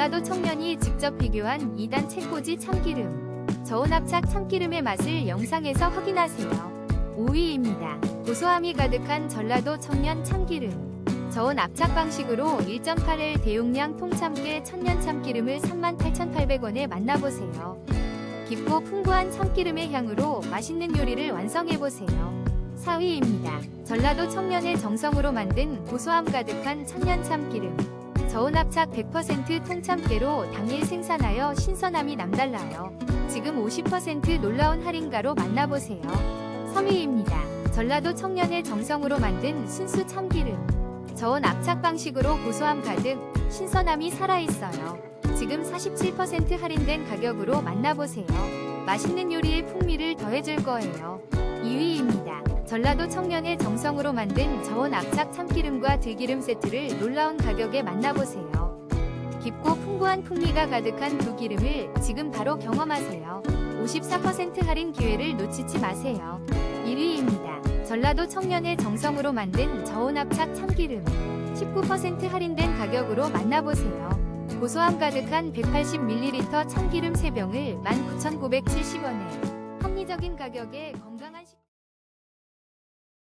전라도 청년이 직접 비교한 2단 책꽂이 참기름. 저온 압착 참기름의 맛을 영상에서 확인하세요. 5위입니다. 고소함이 가득한 전라도 청년 참기름. 저온 압착 방식으로 1.8L 대용량 통참깨 천년 참기름을 38,800원에 만나보세요. 깊고 풍부한 참기름의 향으로 맛있는 요리를 완성해보세요. 4위입니다. 전라도 청년의 정성으로 만든 고소함 가득한 천년 참기름. 저온 압착 100% 통참깨로 당일 생산하여 신선함이 남달라요. 지금 50% 놀라운 할인가로 만나보세요. 3위입니다. 전라도 청년의 정성으로 만든 순수 참기름. 저온 압착 방식으로 고소함 가득, 신선함이 살아있어요. 지금 47% 할인된 가격으로 만나보세요. 맛있는 요리의 풍미를 더해줄 거예요. 2위입니다. 전라도 청년의 정성으로 만든 저온 압착 참기름과 들기름 세트를 놀라운 가격에 만나보세요. 깊고 풍부한 풍미가 가득한 두 기름을 지금 바로 경험하세요. 54% 할인 기회를 놓치지 마세요. 1위입니다. 전라도 청년의 정성으로 만든 저온 압착 참기름. 19% 할인된 가격으로 만나보세요. 고소함 가득한 180ml 참기름 3병을 19,970원에 합리적인 가격에 건강한